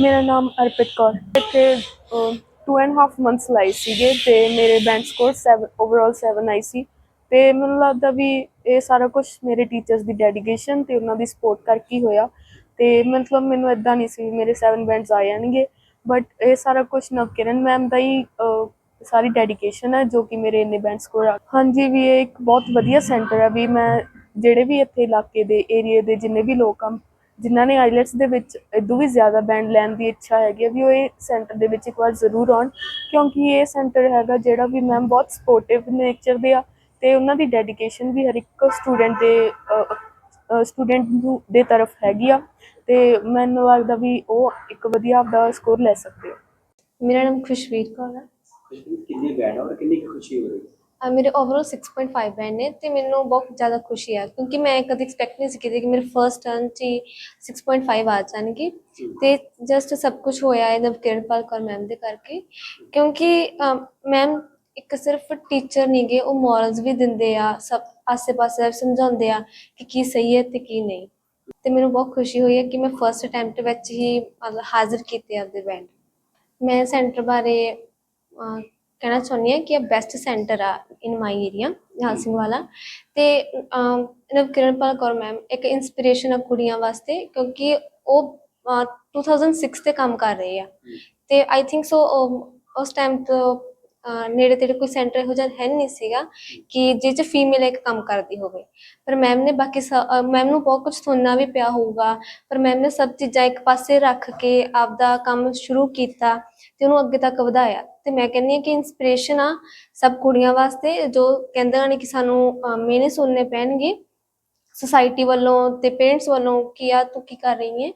ਮੇਰਾ ਨਾਮ ਅਰਪਿਤ ਕੌਰ ਇੱਥੇ ਟੂ ਐਂਡ ਹਾਫ ਮੰਥਸ ਲਾਈ ਸੀਗੇ ਤੇ ਮੇਰੇ ਬੈਂਡ ਸਕੋਰ 7 ਓਵਰਆਲ 7 ਆਈ ਸੀ। ਤੇ ਮੈਨੂੰ ਲੱਗਦਾ ਵੀ ਇਹ ਸਾਰਾ ਕੁਝ ਮੇਰੇ ਟੀਚਰਸ ਦੀ ਡੈਡੀਕੇਸ਼ਨ ਤੇ ਉਹਨਾਂ ਦੀ ਸਪੋਰਟ ਕਰਕੇ ਹੀ ਹੋਇਆ। ਤੇ ਮਤਲਬ ਮੈਨੂੰ ਇਦਾਂ ਨਹੀਂ ਸੀ ਵੀ ਮੇਰੇ 7 ਬੈਂਡਸ ਆ ਜਾਣਗੇ। ਬਟ ਇਹ ਸਾਰਾ ਕੁਝ ਨਵਕਿਰਨ ਮੈਮ ਦਾ ਹੀ ਸਾਰੀ ਡੈਡੀਕੇਸ਼ਨ ਹੈ ਜੋ ਕਿ ਮੇਰੇ ਇੰਨੇ ਬੈਂਡ ਸਕੋਰ ਆ। ਹਾਂਜੀ ਵੀ ਇਹ ਇੱਕ ਬਹੁਤ ਵਧੀਆ ਸੈਂਟਰ ਹੈ ਵੀ ਮੈਂ ਜਿਹੜੇ ਵੀ ਇੱਥੇ ਇਲਾਕੇ ਦੇ ਏਰੀਆ ਦੇ ਜਿੰਨੇ ਵੀ ਲੋਕ ਆ ਜਿਨ੍ਹਾਂ ਨੇ ਆਈਲੈਟਸ ਦੇ ਵਿੱਚ ਇਦੋਂ ਵੀ ਜ਼ਿਆਦਾ ਬੈਂਡ ਲੈਣ ਦੀ ਇੱਛਾ ਹੈਗੀ ਆ ਵੀ ਉਹ ਇਹ ਸੈਂਟਰ ਦੇ ਵਿੱਚ ਇੱਕ ਵਾਰ ਜ਼ਰੂਰ ਆਉਣ ਕਿਉਂਕਿ ਇਹ ਸੈਂਟਰ ਹੈਗਾ ਜਿਹੜਾ ਵੀ ਮੈਮ ਬਹੁਤ ਸਪੋਰਟਿਵ ਨੇਚਰ ਦੇ ਆ ਤੇ ਉਹਨਾਂ ਦੀ ਡੈਡੀਕੇਸ਼ਨ ਵੀ ਹਰ ਇੱਕ ਸਟੂਡੈਂਟ ਦੇ ਸਟੂਡੈਂਟ ਨੂੰ ਦੇ ਤਰਫ ਹੈਗੀ ਆ ਤੇ ਮੈਨੂੰ ਲੱਗਦਾ ਵੀ ਉਹ ਇੱਕ ਵਧੀਆ ਆਪਦਾ ਸਕੋਰ ਲੈ ਸਕਦੇ ਆ। ਮੇਰਾ ਨਾਮ ਖੁਸ਼ਵੀਰ ਕੌਰ ਹੈ ਕਿੰਨੀ ਬੈਡ ਔਰ ਕਿੰਨੀ ਖੁਸ਼ੀ ਹੋ ਰਹੀ? ਹੈ ਅਹ ਮੇਰੇ ਓਵਰਆਲ 6.5 ਬੈਂਡ ਨੇ ਤੇ ਮੈਨੂੰ ਬਹੁਤ ਜ਼ਿਆਦਾ ਖੁਸ਼ੀ ਹੈ ਕਿਉਂਕਿ ਮੈਂ ਕਦੇ ਐਕਸਪੈਕਟ ਨਹੀਂ ਸੀ ਕੀਤੀ ਕਿ ਮੇਰੇ ਫਰਸਟ ਟਰਨ 'ਚ ਹੀ 6.5 ਆ ਜਾਣਗੇ। ਤੇ ਜਸਟ ਸਭ ਕੁਝ ਹੋਇਆ ਹੈ ਨਵਕਿਰਨਪਾਲ ਕੌਰ ਮੈਮ ਦੇ ਕਰਕੇ ਕਿਉਂਕਿ ਮੈਮ ਇੱਕ ਸਿਰਫ ਟੀਚਰ ਨਹੀਂ ਗੇ ਉਹ ਮੋਰਲਸ ਵੀ ਦਿੰਦੇ ਆ ਸਭ ਆਸੇ-ਪਾਸੇ ਸਮਝਾਉਂਦੇ ਆ ਕਿ ਕੀ ਸਹੀ ਹੈ ਤੇ ਕੀ ਨਹੀਂ। ਤੇ ਮੈਨੂੰ ਬਹੁਤ ਖੁਸ਼ੀ ਹੋਈ ਹੈ ਕਿ ਮੈਂ ਫਰਸਟ ਅਟੈਂਪਟ ਵਿੱਚ ਹੀ ਮਤਲਬ ਹਾਜ਼ਰ ਕੀਤੇ ਆਪਦੇ ਬੈਂਡ ਮੈਂ ਸੈਂਟਰ ਬਾਰੇ ਅਹ, ਕਹਿਣਾ ਚਾਹੁੰਦੀ ਹਾਂ ਕਿ ਇਹ ਬੈਸਟ ਸੈਂਟਰ ਆ ਇਨ ਮਾਈ ਏਰੀਆ ਨਿਹਾਲ ਸਿੰਘ ਵਾਲਾ। ਤੇ ਨਵਕਿਰਨਪਾਲ ਕੌਰ ਮੈਮ ਇੱਕ ਇਨਸਪੀਰੇਸ਼ਨ ਆ ਕੁੜੀਆਂ ਵਾਸਤੇ ਕਿਉਂਕਿ ਉਹ ਅਹ, 2006 ਤੇ ਕੰਮ ਕਰ ਰਹੇ ਆ। ਤੇ ਆਈ ਥਿੰਕ ਸੋ ਉਸ ਟਾਈਮ ਤੋਂ ਨੇੜੇ ਤੇੜੇ ਕੋਈ ਸੈਂਟਰ ਇਹੋ ਜਿਹਾ ਹੈ ਨਹੀਂ ਸੀਗਾ ਕਿ ਜਿਹ ਚ ਫੀਮੇਲ ਇੱਕ ਕੰਮ ਕਰਦੀ ਹੋਵੇ। ਪਰ ਮੈਮ ਨੇ ਬਾਕੀ ਮੈਮ ਨੂੰ ਬਹੁਤ ਕੁਝ ਸੁਣਨਾ ਵੀ ਪਿਆ ਹੋਊਗਾ। ਪਰ ਮੈਮ ਨੇ ਸਭ ਚੀਜ਼ਾਂ ਇੱਕ ਪਾਸੇ ਰੱਖ ਕੇ ਆਪਦਾ ਕੰਮ ਸ਼ੁਰੂ ਕੀਤਾ ਤੇ ਉਹਨੂੰ ਅੱਗੇ ਤੱਕ ਵਧਾਇਆ। ਤੇ ਮੈਂ ਕਹਿੰਦੀ ਹਾਂ ਕਿ ਇਨਸਪੀਰੇਸ਼ਨ ਆ ਸਭ ਕੁੜੀਆਂ ਵਾਸਤੇ ਜੋ ਕਹਿੰਦੇ ਨੇ ਕਿ ਸਾਨੂੰ ਅਹ, ਸੁਣਨੇ ਪੈਣਗੇ। ਸੋਸਾਇਟੀ ਵੱਲੋਂ ਤੇ ਪੇਰੈਂਟਸ ਵੱਲੋਂ ਕਿ ਆ ਤੂੰ ਕੀ ਕਰ ਰਹੀ ਹੈ?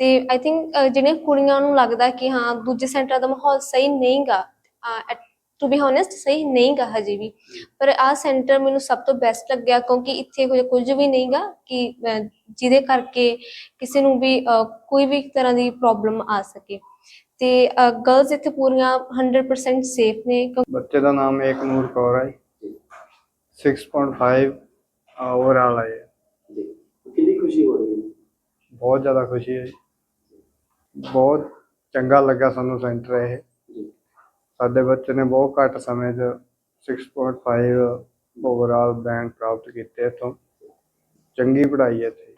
ਤੇ ਆਈ ਥਿੰਕ ਜਿਹੜੀਆਂ ਕੁੜੀਆਂ ਨੂੰ ਲੱਗਦਾ ਕਿ ਹਾਂ ਦੂਜੇ ਸੈਂਟਰ ਦਾ ਮਾਹੌਲ ਸਹੀ ਨਹੀਂਗਾ ਟੂ ਬੀ ਹੋਨੈਸਟ ਸਹੀ ਨਹੀਂਗਾ ਹਜੇ ਵੀ। ਪਰ ਆਹ ਸੈਂਟਰ ਮੈਨੂੰ ਸਭ ਤੋਂ ਬੈਸਟ ਲੱਗਿਆ ਕਿਉਂਕਿ ਇੱਥੇ ਕੋਈ ਕੁਝ ਵੀ ਨਹੀਂਗਾ ਕਿ ਅਹ, ਜਿਹਦੇ ਕਰਕੇ ਕਿਸੇ ਨੂੰ ਵੀ ਅਹ, ਕੋਈ ਵੀ ਤਰ੍ਹਾਂ ਦੀ ਪ੍ਰੋਬਲਮ ਆ ਸਕੇ। ਤੇ ਗਰਲਸ ਇੱਥੇ ਪੂਰੀਆਂ 100% ਸੇਫ ਨੇ ਬੱਚੇ ਦਾ ਨਾਮ ਏਕਨੂਰ ਕੌਰ ਹੈ 6.5 ਓਵਰਆਲ ਹੈ ਜੀ। ਕਿੰਨੀ ਖੁਸ਼ੀ ਹੋ ਰਹੀ ਹੈ? ਬਹੁਤ ਜ਼ਿਆਦਾ ਖੁਸ਼ੀ ਹੈ ਜੀ। ਬਹੁਤ ਚੰਗਾ ਲੱਗਾ ਸਾਨੂੰ ਸੈਂਟਰ ਇਹ। ਸਾਡੇ ਬੱਚੇ ਨੇ ਬਹੁਤ ਘੱਟ ਸਮੇਂ 'ਚ 6.5 ਓਵਰਆਲ ਬੈਂਡ ਪ੍ਰਾਪਤ ਕੀਤੇ ਇੱਥੋਂ। ਚੰਗੀ ਪੜ੍ਹਾਈ ਹੈ ਇੱਥੇ।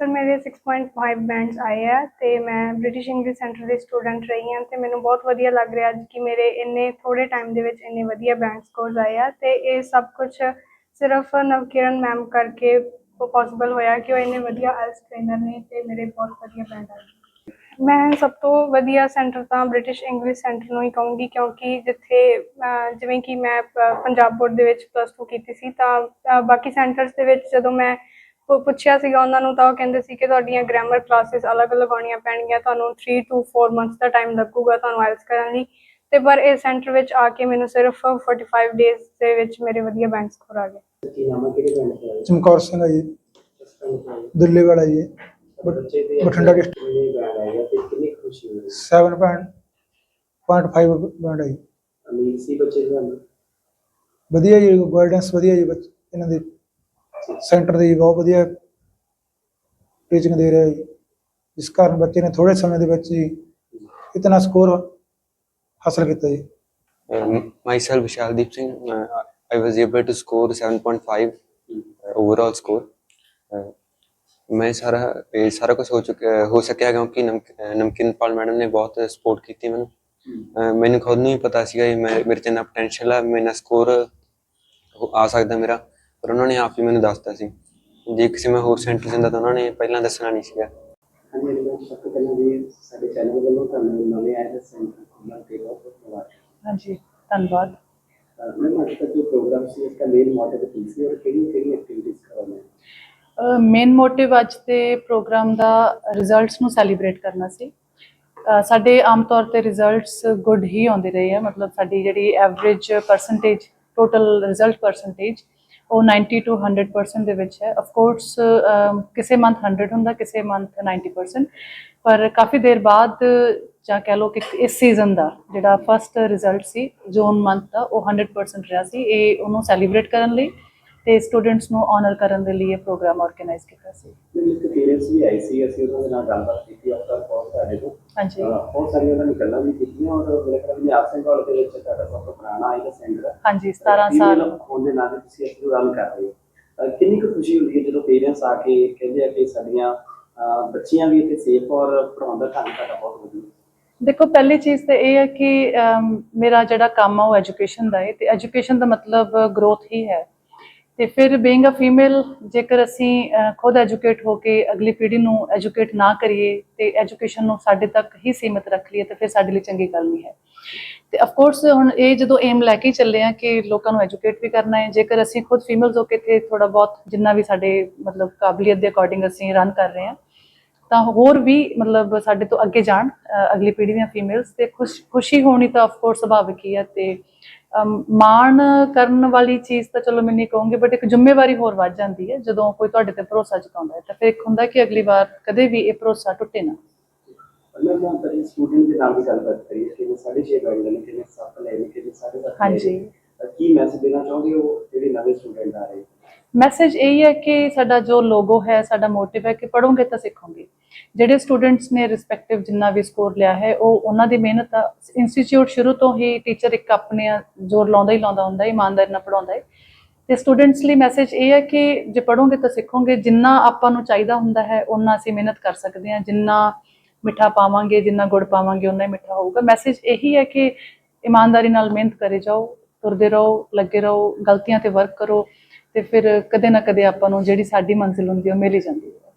ਸਰ ਮੇਰੇ 6.5 ਬੈਂਡਸ ਆਏ ਆ ਤੇ ਮੈਂ ਬ੍ਰਿਟਿਸ਼ ਇੰਗਲਿਸ਼ ਸੈਂਟਰ ਦੀ ਸਟੂਡੈਂਟ ਰਹੀ ਹਾਂ ਤੇ ਮੈਨੂੰ ਬਹੁਤ ਵਧੀਆ ਲੱਗ ਰਿਹਾ ਅੱਜ ਕਿ ਮੇਰੇ ਇੰਨੇ ਥੋੜੇ ਟਾਈਮ ਦੇ ਵਿੱਚ ਇੰਨੇ ਵਧੀਆ ਬੈਂਡ ਸਕੋਰਸ ਆਏ ਆ ਤੇ ਇਹ ਸਭ ਕੁਝ ਸਿਰਫ ਨਵਕਿਰਨ ਮੈਮ ਕਰਕੇ ਪੋਸੀਬਲ ਹੋਇਆ ਕਿ ਉਹ ਇੰਨੇ ਵਧੀਆ ਆਇਲਸ ਟ੍ਰੇਨਰ ਨੇ ਤੇ ਮੇਰੇ ਬਹੁਤ ਵਧੀਆ ਬੈਂਡ ਆਏ। ਮੈਂ ਸਭ ਤੋਂ ਵਧੀਆ ਸੈਂਟਰ ਤਾਂ ਬ੍ਰਿਟਿਸ਼ ਇੰਗਲਿਸ਼ ਸੈਂਟਰ ਨੂੰ ਹੀ ਕਹੂੰਗੀ ਕਿਉਂਕਿ ਜਿੱਥੇ ਜਿਵੇਂ ਕਿ ਮੈਂ ਪੰਜਾਬ ਬੋਰਡ ਦੇ ਵਿੱਚ ਪਲੱਸ 2 ਕੀਤੀ ਸੀ ਤਾਂ ਬਾਕੀ ਸੈਂਟਰਸ ਦੇ ਵਿੱਚ ਜਦੋਂ ਮੈਂ ਪੁੱਛਿਆ ਸੀਗਾ ਉਹਨਾਂ ਨੂੰ ਤਾਂ ਉਹ ਕਹਿੰਦੇ ਸੀ ਕਿ ਤੁਹਾਡੀਆਂ ਗ੍ਰਾਮਰ ਕਲਾਸਿਸ ਅਲੱਗ ਲਗਾਉਣੀਆਂ ਪੈਣਗੀਆਂ ਤੁਹਾਨੂੰ 3 to 4 ਮੰਥਸ ਦਾ ਟਾਈਮ ਲੱਗੂਗਾ ਤੁਹਾਨੂੰ ਆਇਲਸ ਕਰਨ ਲਈ। ਤੇ ਪਰ ਇਸ ਸੈਂਟਰ ਵਿੱਚ ਆ ਕੇ ਮੈਨੂੰ ਸਿਰਫ 45 ਡੇਜ਼ ਦੇ ਵਿੱਚ ਮੇਰੇ ਵਧੀਆ ਬੈਂਡ ਸਕੋਰ ਆ ਗਏ। ਕੀ ਨਾਮ ਹੈ? ਕਿਹੜੇ ਪਿੰਡ ਆਏ ਚਮਕੌਰ ਸਿੰਘ ਹੈ ਜੀ। ਦਿੱਲੀ ਵਾਲਾ ਜੀ। ਬੱਚੇ ਦੇ ਬਠਿੰਡਾ district। ਕਿੰਨੇ ਬੈਡ ਆਏਗਾ ਤੇ ਕਿੰਨੀ ਖੁਸ਼ੀ ਹੋ ਰਹੀ ਹੈ 7.5 ਬੈਂਡ ਹੈ ਜੀ ਅਮੀਰ ਸੀ ਬੱਚੇ ਤੁਹਾਨੂੰ ਵਧੀਆ ਜੀ ਗਾਈਡੈਂਸ ਵਧੀਆ ਜੀ ਬੱਚ- ਇਹਨਾਂ ਦੀ ਸੈਂਟਰ ਦੀ ਬਹੁਤ ਵਧੀਆ ਟੀਚਿੰਗ ਦੇ ਰਿਹਾ ਜੀ ਜਿਸ ਕਾਰਨ ਬੱਚੇ ਨੇ ਥੋੜੇ ਸਮੇਂ ਦੇ ਵਿੱਚ ਹੀ ਇਤਨਾ ਸਕੋਰ ਹਾਸਲ ਕੀਤਾ ਜੀ myself Vishaldeep Singh. Uh, I was able to score 7.5 uh, overall score. Uh, ਮੈਂ ਸਾਰਾ ਇਹ ਸਾਰਾ ਕੁਝ ਹੋ ਚੁੱਕਿਆ ਹੋ ਸਕਿਆ ਕਿਉਂਕਿ ਨਮਕ- ਨਮਕੀਨ ਪਾਲ ਮੈਡਮ ਨੇ ਬਹੁਤ ਸਪੋਰਟ ਕੀਤੀ ਮੈਨੂੰ। ਅਹ ਮੈਨੂੰ ਖੁਦ ਨੂੰ ਹੀ ਪਤਾ ਸੀਗਾ ਕਿ ਮੈਂ ਮੇਰੇ ਚ ਇੰਨਾ ਪੋਟੈਂਸ਼ੀਅਲ ਆ ਮੇਰਾ ਸਕੋਰ ਆ ਸਕਦਾ ਮੇਰਾ। ਪਰ ਉਹਨਾਂ ਨੇ ਆਪ ਹੀ ਮੈਨੂੰ ਦੱਸਤਾ ਸੀ। ਜੇ ਕਿਸੇ ਮੈਂ ਹੋਰ ਸੈਂਟਰ ਜਾਂਦਾ ਤਾਂ ਉਹਨਾਂ ਨੇ ਪਹਿਲਾਂ ਦੱਸਣਾ ਨਹੀਂ ਸੀਗਾ। ਹਾਂਜੀ ਕੋਲ ਸਭ ਤੋਂ ਪਹਿਲਾਂ ਵੀ ਸਾਡੇ ਚੈਨਲ ਵੱਲੋਂ ਤੁਹਾਨੂੰ ਨਵੇਂ ਆਏ ਦੇ ਸੈਂਟਰ ਖੁੱਲ੍ਹਣ ਤੇ ਬਹੁਤ ਬਹੁਤ ਮੁਬਾਰਕ ਹਾਂਜੀ ਧੰਨਵਾਦ। ਮੈਂ ਅੱਜ ਤੱਕ ਜੋ ਪ੍ਰੋਗਰਾਮ ਸੀ ਇਸका ਮੇਨ ਮੋਟਿਵ ਕੀ ਸੀ ਔਰ ਕਿਹੜੀ ਕਿਹੜੀ ਐਕਟੀਵਿਟੀਜ਼ ਕਰਵਾਉਣਾ ਮੇਨ ਮੋਟਿਵ ਅੱਜ ਦੇ ਪ੍ਰੋਗਰਾਮ ਦਾ ਰਿਜ਼ਲਟਸ ਨੂੰ ਸੈਲੀਬ੍ਰੇਟ ਕਰਨਾ ਸੀ। ਸਾਡੇ ਆਮ ਤੌਰ ਤੇ ਰਿਜ਼ਲਟਸ ਗੁੱਡ ਹੀ ਆਉਂਦੇ ਰਹੇ ਆ। ਮਤਲਬ ਸਾਡੀ ਜਿਹੜੀ average percentage total result percentage ਉਹ 90 ਟੂ 100% ਦੇ ਵਿੱਚ ਹੈ। ਆਫ ਕੋਰਸ ਕਿਸੇ ਮੰਥ 100 ਹੁੰਦਾ, ਕਿਸੇ ਮੰਥ 90% ਪਰ ਕਾਫੀ ਦੇਰ ਬਾਅਦ ਜਾਂ ਕਹਿ ਲਓ ਕਿ ਇਸ ਸੀਜ਼ਨ ਦਾ ਜਿਹੜਾ ਫਸਟ ਰਿਜ਼ਲਟ ਸੀ, ਜੂਨ ਮੰਥ ਦਾ, ਉਹ 100% ਰਿਹਾ ਸੀ। ਇਹ ਉਹਨੂੰ ਸੈਲੀਬ੍ਰੇਟ ਕਰਨ ਲਈ ਤੇ ਸਟੂਡੈਂਟਸ ਨੂੰ ਆਨਰ ਕਰਨ ਦੇ ਲਈ ਇਹ ਪ੍ਰੋਗਰਾਮ ਆਰਗੇਨਾਈਜ਼ ਕੀਤਾ ਸੀ। ਮਿਸਟਰ ਪੇਰੈਂਟਸ ਵੀ ਆਏ ਸੀ ਅਸੀਂ ਉਹਨਾਂ ਦੇ ਨਾਲ ਗੱਲਬਾਤ ਕੀਤੀ ਆਪਣਾ ਕੋਰਸ ਸਾਡੇ ਤੋਂ ਹਾਂਜੀ। ਅਹ ਬਹੁਤ ਸਾਰੀਆਂ ਉਹਨਾਂ ਨੇ ਗੱਲਾਂ ਵੀ ਕੀਤੀਆਂ ਔਰ ਮੇਰੇ ਖਿਆਲ ਵੀ ਆਪ ਸਿੰਘ ਕਾਲਜ ਦੇ ਵਿੱਚ ਤੁਹਾਡਾ ਸਭ ਤੋਂ ਪੁਰਾਣਾ ਇਹਦਾ ਸੈਂਟਰ ਹੈ ਹਾਂਜੀ 17 ਸਾਲ। ਹੋਣ ਦੇ ਨਾਲ ਤੁਸੀਂ ਇਸ ਨੂੰ ਰਨ ਕਰ ਰਹੇ ਹੋ। ਅਹ ਕਿੰਨੀ ਕੁ ਖੁਸ਼ੀ ਹੁੰਦੀ ਹੈ ਜਦੋਂ ਪੇਰੈਂਟਸ ਆ ਕੇ ਕਹਿੰਦੇ ਆ ਕਿ ਸਾਡੀਆਂ ਬੱਚੀਆਂ ਵੀ ਇੱਥੇ ਸੇਫ ਔਰ ਪੜਾਉਣ ਦਾ ਤੁਹਾਡਾ ਬਹੁਤ ਵਧੀਆ। ਦੇਖੋ ਪਹਿਲੀ ਚੀਜ਼ ਤੇ ਇਹ ਹੈ ਕਿ ਮੇਰਾ ਜਿਹੜਾ ਕੰਮ ਆ ਉਹ ਐਜੂਕੇਸ਼ਨ ਦਾ ਹੈ ਤੇ ਐਜੂਕੇਸ਼ਨ ਦਾ ਮਤਲਬ ਗਰੋਥ ਹੀ ਹੈ। ਤੇ ਫਿਰ ਬੀਇੰਗ ਅ ਫੀਮੇਲ ਜੇਕਰ ਅਸੀਂ ਖੁਦ ਐਜੂਕੇਟ ਹੋ ਕੇ ਅਗਲੀ ਪੀੜ੍ਹੀ ਨੂੰ ਐਜੂਕੇਟ ਨਾ ਕਰੀਏ, ਤੇ ਐਜੂਕੇਸ਼ਨ ਨੂੰ ਸਾਡੇ ਤੱਕ ਹੀ ਸੀਮਿਤ ਰੱਖ ਲਈਏ, ਤਾਂ ਫਿਰ ਸਾਡੇ ਲਈ ਚੰਗੀ ਗੱਲ ਨਹੀਂ ਹੈ। ਤੇ ਆਫ ਕੋਰਸ ਹੁਣ ਇਹ ਜਦੋਂ ਏਮ ਲੈ ਕੇ ਹੀ ਚੱਲੇ ਆ ਕਿ ਲੋਕਾਂ ਨੂੰ ਐਜੂਕੇਟ ਵੀ ਕਰਨਾ ਹੈ, ਜੇਕਰ ਅਸੀਂ ਖੁਦ ਫੀਮੇਲਸ ਹੋ ਕੇ ਇੱਥੇ ਥੋੜਾ ਬਹੁਤ ਜਿੰਨਾ ਵੀ ਸਾਡੇ ਮਤਲਬ ਕਾਬਲੀਅਤ ਦੇ ਅਕੋਰਡਿੰਗ ਅਸੀਂ ਰਨ ਕਰ ਰਹੇ ਹਾਂ ਤਾਂ ਹੋਰ ਵੀ ਮਤਲਬ ਸਾਡੇ ਤੋਂ ਅੱਗੇ ਜਾਣ ਅਗਲੀ ਪੀੜ੍ਹੀ ਦੀਆਂ ਫੀਮੇਲਸ ਤੇ ਖੁਸ਼ ਖੁਸ਼ੀ ਹੋਣੀ ਤਾਂ ਆਫ ਕੋਰਸ ਸੁਭਾਵਿਕ ਹੀ ਹੈ ਤੇ ਮਾਣ ਕਰਨ ਵਾਲੀ ਚੀਜ਼ ਤਾਂ ਚਲੋ ਮੈਂ ਨਹੀਂ ਕਹੂੰਗੀ ਬਟ ਇੱਕ ਜ਼ਿੰਮੇਵਾਰੀ ਹੋਰ ਵੱਧ ਜਾਂਦੀ ਹੈ ਜਦੋਂ ਕੋਈ ਤੁਹਾਡੇ ਤੇ ਭਰੋਸਾ ਜਤਾਉਂਦਾ ਹੈ ਤਾਂ ਫਿਰ ਇੱਕ ਹੁੰਦਾ ਕਿ ਅਗਲੀ ਵਾਰ ਕਦੇ ਵੀ ਇਹ ਭਰੋਸਾ ਟੁੱਟੇ ਨਾ। ਮੈਂ ਹੁਣ ਤੱਕ ਸਟੂਡੈਂਟ ਦੇ ਨਾਲ ਵੀ ਗੱਲਬਾਤ ਕਰੀ ਕਿ ਉਹ 6.5 ਬੈਂਡ ਨੇ ਕਿੰਨੇ ਸੱਤ ਲੈ ਨੇ ਕਿੰਨੇ ਸਾਢੇ ਸੱਤ ਹਾਂਜੀ। ਕੀ ਮੈਸੇਜ ਦੇਣਾ ਚਾਹੁੰਦੇ ਹੋ ਜਿਹੜੇ ਨਵੇਂ ਸਟੂਡੈਂਟ ਆ ਰਹੇ? ਮੈਸੇਜ ਇਹ ਹੈ ਕਿ ਸਾਡਾ ਜੋ ਲੋਗੋ ਹੈ ਸਾਡਾ ਮੋਟਿਵ ਹੈ ਕਿ ਪੜੋਗੇ ਤਾਂ ਸਿੱਖੋਗੇ। ਜਿਹੜੇ ਸਟੂਡੈਂਟਸ ਨੇ ਰਿਸਪੈਕਟਿਵ ਜਿੰਨਾ ਵੀ ਸਕੋਰ ਲਿਆ ਹੈ, ਉਹ ਉਹਨਾਂ ਦੀ ਮਿਹਨਤ ਆ। ਇੰਸਟੀਚਿਊਟ ਸ਼ੁਰੂ ਤੋਂ ਹੀ ਟੀਚਰ ਇੱਕ ਆਪਣੇ ਜ਼ੋਰ ਲਾਉਂਦਾ ਹੀ ਲਾਉਂਦਾ ਹੁੰਦਾ ਹੈ, ਇਮਾਨਦਾਰੀ ਨਾਲ ਪੜਾਉਂਦਾ ਹੈ। ਤੇ ਸਟੂਡੈਂਟਸ ਲਈ ਮੈਸੇਜ ਇਹ ਹੈ ਕਿ ਜੇ ਪੜੋਗੇ ਤਾਂ ਸਿੱਖੋਗੇ, ਜਿੰਨਾ ਆਪਾਂ ਨੂੰ ਚਾਹੀਦਾ ਹੁੰਦਾ ਹੈ ਉਹਨਾਂ ਅਸੀਂ ਮਿਹਨਤ ਕਰ ਸਕਦੇ ਹਾਂ। ਜਿੰਨਾ ਮਿੱਠਾ ਪਾਵਾਂਗੇ, ਜਿੰਨਾ ਗੁੜ ਪਾਵਾਂਗੇ ਉਨਾ ਹੀ ਮਿੱਠਾ ਹੋਊਗਾ। ਮੈਸੇਜ ਇਹੀ ਹੈ ਕਿ ਇਮਾਨਦਾਰੀ ਨਾਲ ਮਿਹਨਤ ਕਰੇ ਜਾਓ, ਤੁਰਦੇ ਰਹੋ, ਲੱਗੇ ਰਹੋ, ਗਲਤੀਆਂ ਤੇ ਵਰਕ ਕਰੋ ਤੇ ਫਿਰ ਕਦੇ ਨਾ ਕਦੇ ਆਪਾਂ ਨੂੰ ਜਿਹੜੀ ਸਾਡੀ ਮੰਜ਼ਿਲ ਹੁੰਦੀ ਹੈ ਉਹ ਮਿਲ ਹੀ ਜਾਂਦੀ ਹੈ